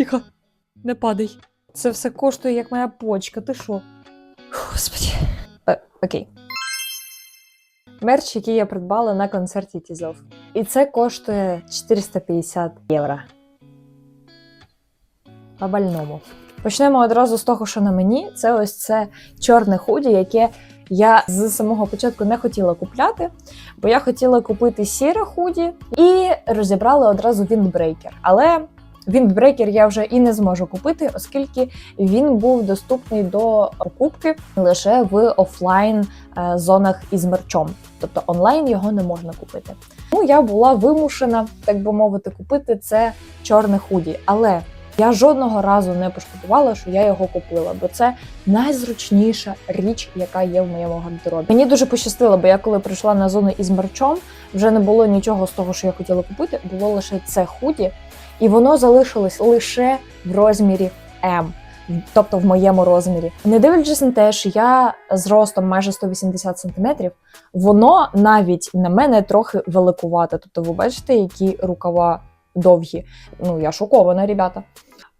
Тихо, не падай. Це все коштує, як моя почка. Ти що? Господи. Е, окей. Мерч, який я придбала на концерті Тізов. І це коштує 450 євро. По больному. Почнемо одразу з того, що на мені. Це ось це чорне худі, яке я з самого початку не хотіла купляти, бо я хотіла купити сіре худі і розібрала одразу віндбрейкер. Але віндбрейкер я вже і не зможу купити, оскільки він був доступний до покупки лише в офлайн е, зонах із мерчом. Тобто онлайн його не можна купити. Тому я була вимушена, так би мовити, купити це чорне худі. Але я жодного разу не пошкодувала, що я його купила, бо це найзручніша річ, яка є в моєму гардеробі. Мені дуже пощастило, бо я коли прийшла на зону із мерчом, вже не було нічого з того, що я хотіла купити. Було лише це худі, і воно залишилось лише в розмірі М. Тобто в моєму розмірі, не дивлячись на те, що я з ростом майже 180 см, воно навіть на мене трохи великувате. Тобто, ви бачите, які рукава довгі. Ну я шокована, ребята.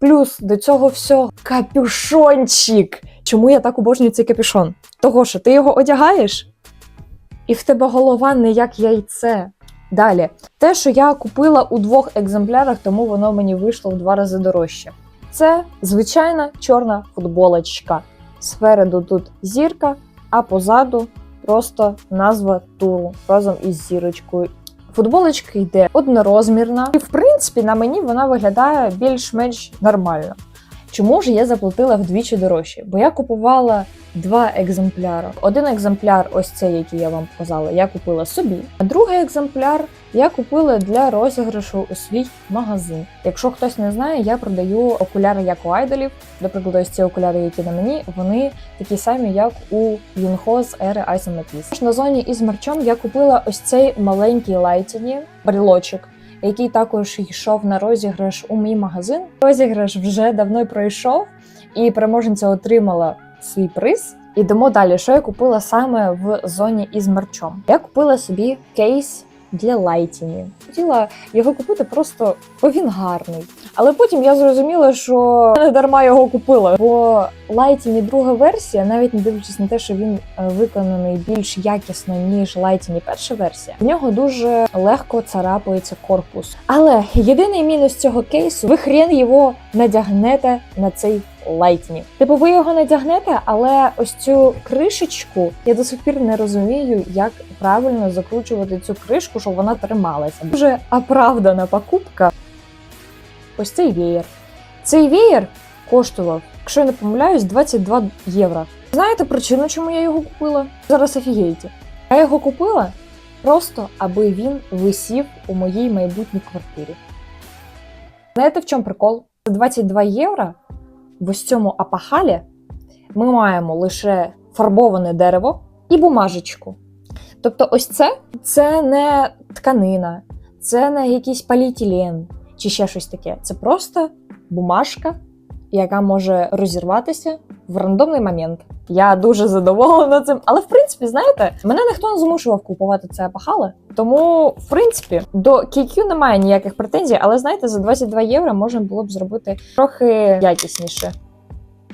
Плюс до цього всього капюшончик. Чому я так обожнюю цей капюшон? Того, що ти його одягаєш, і в тебе голова не як яйце. Далі, те, що я купила у двох екземплярах, тому воно мені вийшло в два рази дорожче. Це звичайна чорна футболочка. Спереду тут зірка, а позаду просто назва туру разом із зірочкою. Футболочка йде однорозмірна, і в принципі на мені вона виглядає більш-менш нормально. Чому ж я заплатила вдвічі дорожче? Бо я купувала два екземпляри. Один екземпляр, ось цей, який я вам показала, я купила собі. А другий екземпляр я купила для розіграшу у свій магазин. Якщо хтось не знає, я продаю окуляри як у айдолів. До прикладу, ось ці окуляри, які на мені, вони такі самі, як у Юнхо з ери Ice Matisse. На зоні із мерчом я купила ось цей маленький лайтіні брелочок. Який також йшов на розіграш у мій магазин. Розіграш вже давно пройшов, і переможниця отримала свій приз. Ідемо далі. Що я купила саме в зоні із мерчом? Я купила собі кейс для лайтіні. Хотіла його купити просто, бо він гарний. Але потім я зрозуміла, що не дарма його купила. Бо лайтіні друга версія, навіть не дивлячись на те, що він е, виконаний більш якісно ніж лайтіні перша версія, в нього дуже легко царапається корпус. Але єдиний мінус цього кейсу, ви хрен його надягнете на цей лайтіні. Типу, ви його надягнете, але ось цю кришечку я до сих пір не розумію, як правильно закручувати цю кришку, щоб вона трималася. Дуже оправдана покупка. Ось цей веєр. Цей веєр коштував, якщо я не помиляюсь, 22 євро. Знаєте причину, чому я його купила? Зараз офігієте. Я його купила просто, аби він висів у моїй майбутній квартирі. Знаєте, в чому прикол? За 22 євро в ось цьому апахалі ми маємо лише фарбоване дерево і бумажечку. Тобто, ось це це не тканина, це не якийсь поліетилен чи ще щось таке. Це просто бумажка, яка може розірватися в рандомний момент. Я дуже задоволена цим. Але в принципі, знаєте, мене ніхто не змушував купувати це апахали. Тому, в принципі, до QQ немає ніяких претензій, але знаєте, за 22 євро можна було б зробити трохи якісніше.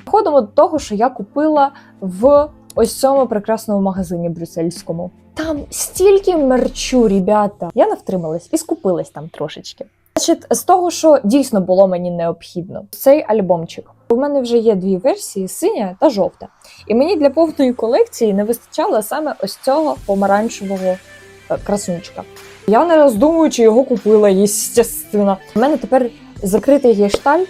Ходимо до того, що я купила в ось цьому прекрасному магазині брюссельському. Там стільки мерчу, ребята. Я не втрималась і скупилась там трошечки. Значить, з того, що дійсно було мені необхідно, цей альбомчик. У мене вже є дві версії: синя та жовта. І мені для повної колекції не вистачало саме ось цього помаранчевого е, красунчика. Я не роздумуючи його купила, естественно. У мене тепер закритий гештальт,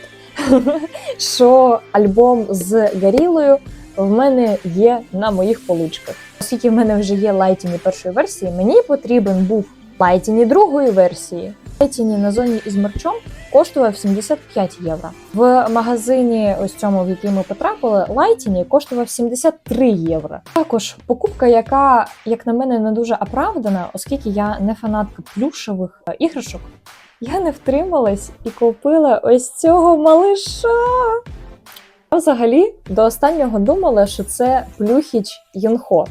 що альбом з горілою в мене є на моїх поличках. Оскільки в мене вже є лайтіні першої версії, мені потрібен був лайтіні другої версії. Лайтіні на зоні із мерчом коштував 75 євро. В магазині, ось цьому, в який ми потрапили, лайтіні коштував 73 євро. Також покупка, яка, як на мене, не дуже оправдана, оскільки я не фанатка плюшевих е, іграшок. Я не втрималась і купила ось цього малиша. Взагалі до останнього думала, що це плюхіч Юнхо.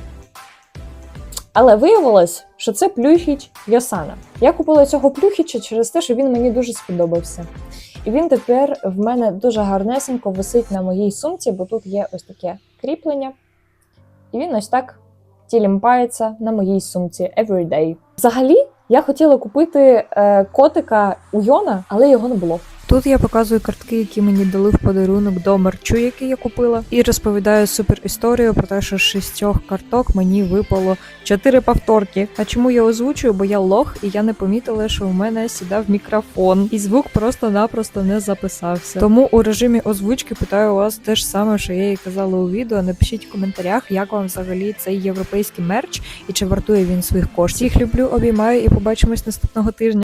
Але виявилось, що це плюхіч Йосана. Я купила цього плюхіча через те, що він мені дуже сподобався. І він тепер в мене дуже гарнесенько висить на моїй сумці, бо тут є ось таке кріплення. І він ось так тілімпається на моїй сумці every day. Взагалі, я хотіла купити е, котика у Йона, але його не було. Тут я показую картки, які мені дали в подарунок до мерчу, який я купила, і розповідаю супер історію про те, що з шістьох карток мені випало чотири повторки. А чому я озвучую? Бо я лох, і я не помітила, що у мене сідав мікрофон, і звук просто-напросто не записався. Тому у режимі озвучки питаю вас те ж саме, що я і казала у відео. Напишіть в коментарях, як вам взагалі цей європейський мерч і чи вартує він своїх коштів. Всіх люблю, обіймаю і побачимось наступного тижня.